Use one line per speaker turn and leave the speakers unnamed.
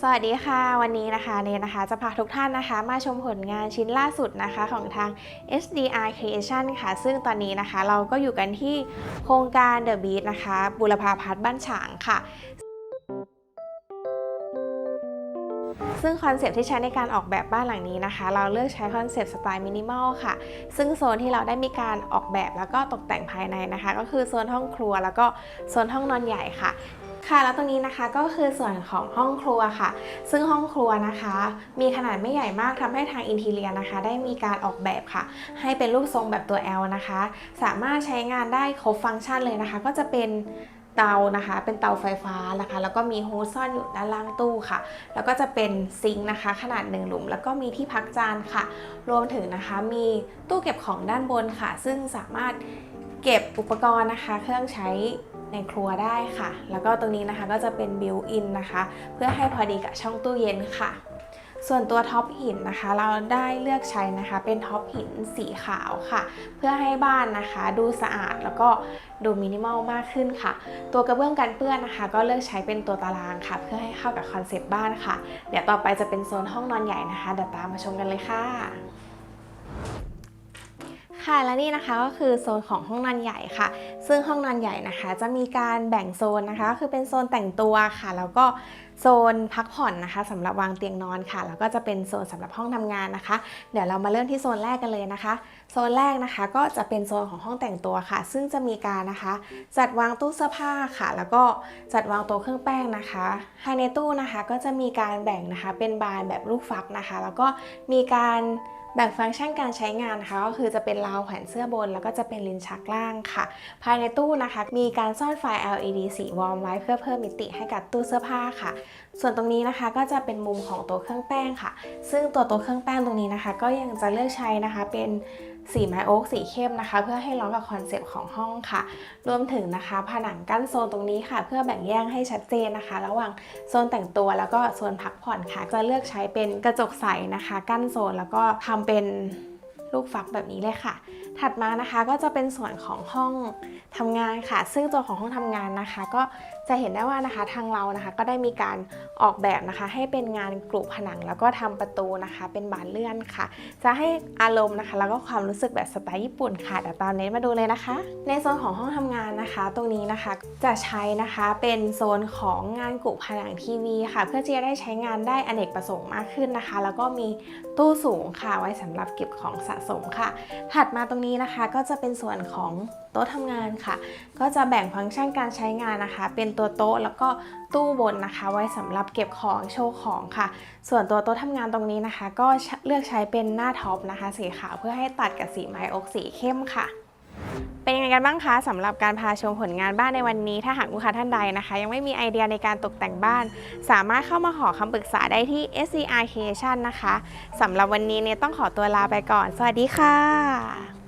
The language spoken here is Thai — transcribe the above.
สวัสดีค่ะ วันนี้นะคะเนนะคะ จะพาทุกท่านนะคะ มาชมผลงานชิ้นล่าสุดนะคะของทาง SDR Creation ค่ะ ซึ่งตอนนี้นะคะเราก็อยู่กันที่โครงการ The Beat นะคะ บุรพาพัฒน์บ้านฉางค่ะซึ่งคอนเซปต์ที่ใช้ในการออกแบบบ้านหลังนี้นะคะ เราเลือกใช้คอนเซปต์สไตล์มินิมอลค่ะ ซึ่งโซนที่เราได้มีการออกแบบแล้วก็ตกแต่งภายในนะคะ ก็คือโซนห้องครัวแล้วก็โซนห้องนอนใหญ่ค่ะ ค่ะแล้วตรงนี้นะคะก็คือส่วนของห้องครัวค่ะ ซึ่งห้องครัวนะคะ มีขนาดไม่ใหญ่มากทำให้ทางอินทีเรียนะคะ ได้มีการออกแบบค่ะ ให้เป็นรูปทรงแบบตัว L นะคะ สามารถใช้งานได้ครบฟังก์ชันเลยนะคะ ก็จะเป็นเตานะคะ เป็นเตาไฟฟ้านะคะ แล้วก็มีฮูซ่อนอยู่ด้านล่างตู้ค่ะ แล้วก็จะเป็นซิงค์นะคะ ขนาดหนึ่งหลุม แล้วก็มีที่พักจานค่ะ รวมถึงนะคะมีตู้เก็บของด้านบนค่ะ ซึ่งสามารถเก็บอุปกรณ์นะคะ เครื่องใช้ ในครัวได้ค่ะ แล้วก็ตรงนี้นะคะก็จะเป็นบิวอินนะคะ เพื่อให้พอดีกับช่องตู้เย็นค่ะ ส่วนตัวท็อปหินนะคะ เราได้เลือกใช้นะคะเป็นท็อปหินสีขาวค่ะ เพื่อให้บ้านนะคะ ดูสะอาดแล้วก็ดูมินิมอลมากขึ้นค่ะ ตัวกระเบื้องกันเปื้อนนะคะ ก็เลือกใช้เป็นตัวตารางค่ะ เพื่อให้เข้ากับคอนเซปต์บ้านค่ะ เดี๋ยวต่อไปจะเป็นโซนห้องนอนใหญ่นะคะเดี๋ยวตามมาชมกันเลยค่ะ ค่ะและนี่นะคะก็คือโซนของห้องนอนใหญ่ค่ะ ซึ่งห้องนอนใหญ่นะคะ จะมีการแบ่งโซนนะคะก็คือเป็นโซนแต่งตัวค่ะ แล้วก็โซนพักผ่อนนะคะสำหรับวางเตียงนอนค่ะ แล้วก็จะเป็นโซนสำหรับห้องทำงานนะคะ เดี๋ยวเรามาเริ่มที่โซนแรกกันเลยนะคะ โซนแรกนะคะก็จะเป็นโซนของห้องแต่งตัวค่ะ ซึ่งจะมีการนะคะ จัดวางตู้เสื้อผ้าค่ะ แล้วก็จัดวางโต๊ะเครื่องแป้งนะคะภายในตู้นะคะก็จะมีการแบ่งนะคะเป็นบานแบบลูกฟักนะคะ แล้วก็มีการ แบ่งฟังก์ชันการใช้งานนะคะก็คือจะเป็นราวแขวนเสื้อบน แล้วก็จะเป็นลิ้นชักล่างค่ะ ภายในตู้นะคะ มีการซ่อนไฟ LED สีวอร์มไว้เพื่อเพิ่มมิติให้กับตู้เสื้อผ้าค่ะ ส่วนตรงนี้นะคะก็จะเป็นมุมของตัวเครื่องแป้งค่ะ ซึ่งตัวตัวเครื่องแป้งตรงนี้นะคะ ก็ยังจะเลือกใช้นะคะเป็น สีไม้โอ๊กสีเข้มนะคะ เพื่อให้ร้องกับคอนเซปต์ของห้องค่ะ รวมถึงนะคะผนังกั้นโซนตรงนี้ค่ะ เพื่อแบ่งแยกให้ชัดเจนนะคะ ระหว่างโซนแต่งตัวแล้วก็โซนพักผ่อนค่ะ จะเลือกใช้เป็นกระจกใสนะคะ กั้นโซนแล้วก็ทำเป็นลูกฟักแบบนี้เลยค่ะถัดมานะคะก็จะเป็นส่วนของห้องทำงานค่ะ ซึ่งตัวของห้องทำงานนะคะ ก็จะเห็นได้ว่านะคะทางเรานะคะ ก็ได้มีการออกแบบนะคะ ให้เป็นงานกรุผนังแล้วก็ทำประตูนะคะ เป็นบานเลื่อนค่ะ จะให้อารมณ์นะคะ แล้วก็ความรู้สึกแบบสไตล์ญี่ปุ่นค่ะเดี๋ยวตอนนี้มาดูเลยนะคะ ในโซนของห้องทำงานนะคะ ตรงนี้นะคะจะใช้นะคะเป็นโซนของงานกรุผนังทีวีค่ะ เพื่อที่จะได้ใช้งานได้อเนกประสงค์มากขึ้นนะคะ แล้วก็มีตู้สูงค่ะไว้สำหรับเก็บของสะสมค่ะ ถัดมาตรงนี้นะคะก็จะเป็นส่วนของโต๊ะทำงานค่ะ ก็จะแบ่งฟังก์ชันการใช้งานนะคะ เป็นตัวโต๊ะแล้วก็ตู้บนนะคะ ไว้สำหรับเก็บของโชว์ของค่ะ ส่วนตัวโต๊ะทำงานตรงนี้นะคะ ก็เลือกใช้เป็นหน้าท็อปนะคะ สีขาวเพื่อให้ตัดกับสีไม้อกสีเข้มค่ะเป็นยังไงกันบ้างคะสำหรับการพาชมผลงานบ้านในวันนี้ ถ้าหากลูกค้าท่านใดนะคะ ยังไม่มีไอเดียในการตกแต่งบ้าน สามารถเข้ามาขอคำปรึกษาได้ที่ SCR Creation นะคะสำหรับวันนี้เนี่ยต้องขอตัวลาไปก่อน สวัสดีค่ะ